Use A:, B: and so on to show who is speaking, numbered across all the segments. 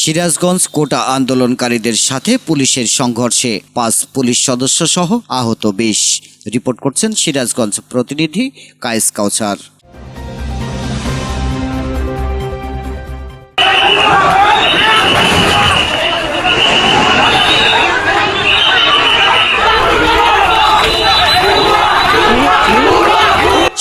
A: সিরাজগঞ্জ কোটা আন্দোলনকারীদের সাথে পুলিশের সংঘর্ষে পাঁচ পুলিশ সদস্য সহ আহত বিশ। রিপোর্ট করছেন সিরাজগঞ্জ প্রতিনিধি কায়েস কাউসার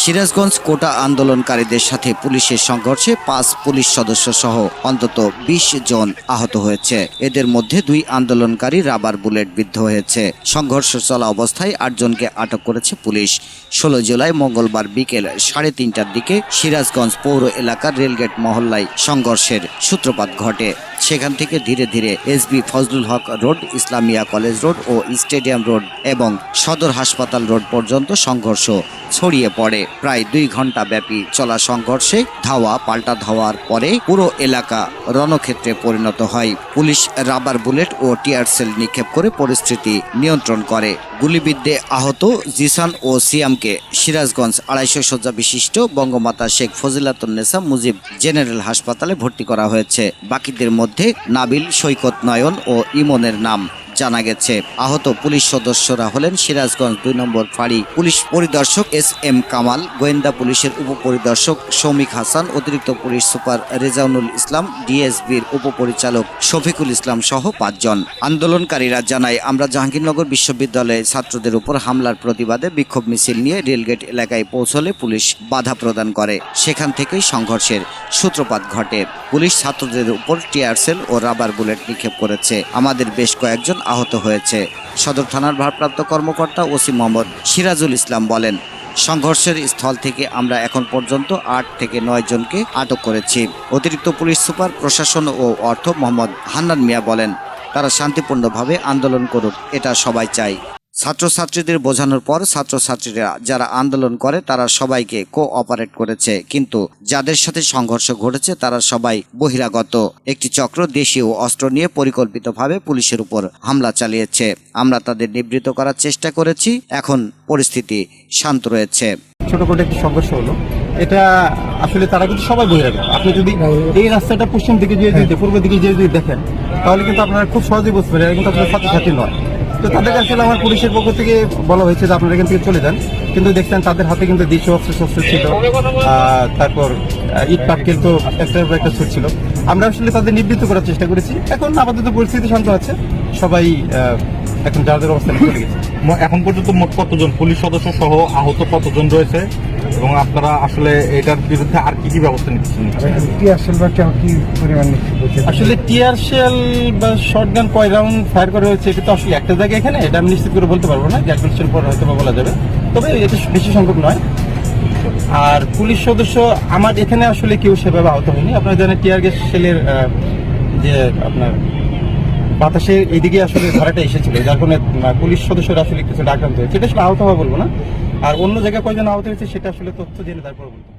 A: সিরাজগঞ্জ কোটা আন্দোলনকারীদের সাথে পুলিশের সংঘর্ষে পাঁচ পুলিশ সদস্য সহ অন্তত বিশ জন আহত হয়েছে। এদের মধ্যে দুই আন্দোলনকারী রাবার বুলেট বিদ্ধ হয়েছে। সংঘর্ষ চলা অবস্থায় আটজনকে আটক করেছে পুলিশ। ষোলো জুলাই মঙ্গলবার বিকেল সাড়ে তিনটার দিকে সিরাজগঞ্জ পৌর এলাকার রেলগেট মহল্লায় সংঘর্ষের সূত্রপাত ঘটে। সেখান থেকে ধীরে ধীরে SB Fazlul Haq road, Islamia college road ও স্টেডিয়াম রোড এবং সদর হাসপাতাল রোড পর্যন্ত সংঘর্ষ ছড়িয়ে পড়ে। প্রায় দুই ঘণ্টা ব্যাপী চলা সংঘর্ষে ধাওয়া, পাল্টা ধাওয়ার পরে পুরো এলাকা রণক্ষেত্রে পরিণত হয়। পুলিশ রাবার বুলেট ও টিয়ার সেল নিক্ষেপ করে পরিস্থিতি নিয়ন্ত্রণ করে। গুলিবিদ্ধে আহত জিসান ও সিয়ামকে সিরাজগঞ্জ আড়াইশো শয্যা বিশিষ্ট বঙ্গমাতা শেখ ফজিলাতুন্নেসা মুজিব জেনারেল হাসপাতালে ভর্তি করা হয়েছে। বাকিদের মধ্যে নাবিল সৈকত নয়ন ও ইমনের নাম। জানা গেছে। আহত পুলিশ সদস্যরা হলেন সিরাজগঞ্জ দুই নম্বর ফাঁড়ি পুলিশ পরিদর্শক এস এম কামাল, গোয়েন্দা পুলিশের উপপরিদর্শক সৌমিক হাসান, অতিরিক্ত পুলিশ সুপার রেজাউনুল ইসলাম, ডিএসবির উপপরিচালক শফিকুল ইসলাম সহ পাঁচজন। আন্দোলনকারীরা জানায়, আমরা জাহাঙ্গীরনগর বিশ্ববিদ্যালয়ে ছাত্রদের উপর হামলার প্রতিবাদে বিক্ষোভ মিছিল নিয়ে রেলগেট এলাকায় পৌঁছলে পুলিশ বাধা প্রদান করে। সেখান থেকেই সংঘর্ষের সূত্রপাত ঘটে। পুলিশ ছাত্রদের উপর টিয়ারসেল ও রাবার বুলেট নিক্ষেপ করেছে। আমাদের বেশ কয়েকজন আহত হয়েছে। সদর থানার ভারপ্রাপ্ত কর্মকর্তা ওসি মোহাম্মদ সিরাজুল ইসলাম বলেন, সংঘর্ষের স্থল থেকে আমরা এখন পর্যন্ত আট থেকে নয় জনকে আটক করেছি। অতিরিক্ত পুলিশ সুপার, প্রশাসন ও অর্থ মোহাম্মদ হান্নান মিয়া বলেন, তারা শান্তিপূর্ণভাবে আন্দোলন করুক, এটা সবাই চাই ছাত্রছাত্রীদের বোঝানোর পর ছাত্রছাত্রীরা যারা আন্দোলন করে তারা সবাইকে কো অপারেট করেছে। কিন্তু যাদের সাথে সংঘর্ষ ঘটেছে তারা সবাই বহিরাগত। একটি চক্র দেশীয় অস্ত্র নিয়ে পরিকল্পিতভাবে পুলিশের উপর হামলা চালিয়েছে। আমরা তাদের নিবৃত করার চেষ্টা করেছি। এখন পরিস্থিতি শান্ত রয়েছে।
B: ছোট করে একটি সংঘর্ষ হলো। এটা আসলে তারা কিন্তু সবাই বহিরাগত। আপনি যদি এই রাস্তাটা পশ্চিম দিকে যে যদি পূর্ব দিকে যে যদি দেখেন তাহলে কিন্তু আপনারা খুব সহজেই বুঝতে পারেন কিন্তু আপনার ছাত্রছাত্রী নয়। তো তাদের কাছে আমার পুলিশের পক্ষ থেকে বলা হয়েছে যে আপনারা এখান থেকে চলে যান। কিন্তু দেখছেন তাদের হাতে কিন্তু দেশীয় অস্ত্র শস্ত্র ছিল। আহ, তারপর ইট পাটকেল তো একটার পর একটা ছুটছিল আমরা আসলে তাদের নিবৃত্ত করার চেষ্টা করেছি। এখন আপাতত পরিস্থিতি শান্ত আছে। সবাই আহ, এখন যাদের অবস্থানে চলে গেছে।
C: এখন পর্যন্ত মোট কতজন পুলিশ সদস্য সহ আহত কতজন রয়েছে? এবং আপনারা আসলে এটার বিরুদ্ধে আর কি কি ব্যবস্থা নিচ্ছেন
D: সেলবার কেমন কি পরিমাণ নিচ্ছে? বলছে
B: আসলে টিয়ার শেল বা কয় রাউন্ড ফায়ার করা হয়েছে এটা তো আসলে একটা জায়গায় এখানে এটা আমি নিশ্চিত করে বলতে পারব না পর হয়তো বলা যাবে। তবে এটা বেশি সংখ্যক নয়। আর পুলিশ সদস্য আমার এখানে আসলে কেউ সেভাবে আহত হয়নি। আপনারা জানেন টিয়ার গ্যাস শেলের আহ, যে আপনার বাতাসে এইদিকে আসলে ধারাটা এসেছিল যার কারণে পুলিশ সদস্যরা আসলে কিছু আক্রান্ত হয়েছে। এটা আসলে আহত হওয়া বলব না। আর অন্য জায়গায় কয়জন আহত হয়েছে সেটা আসলে তথ্য জেনে তারপর বলব।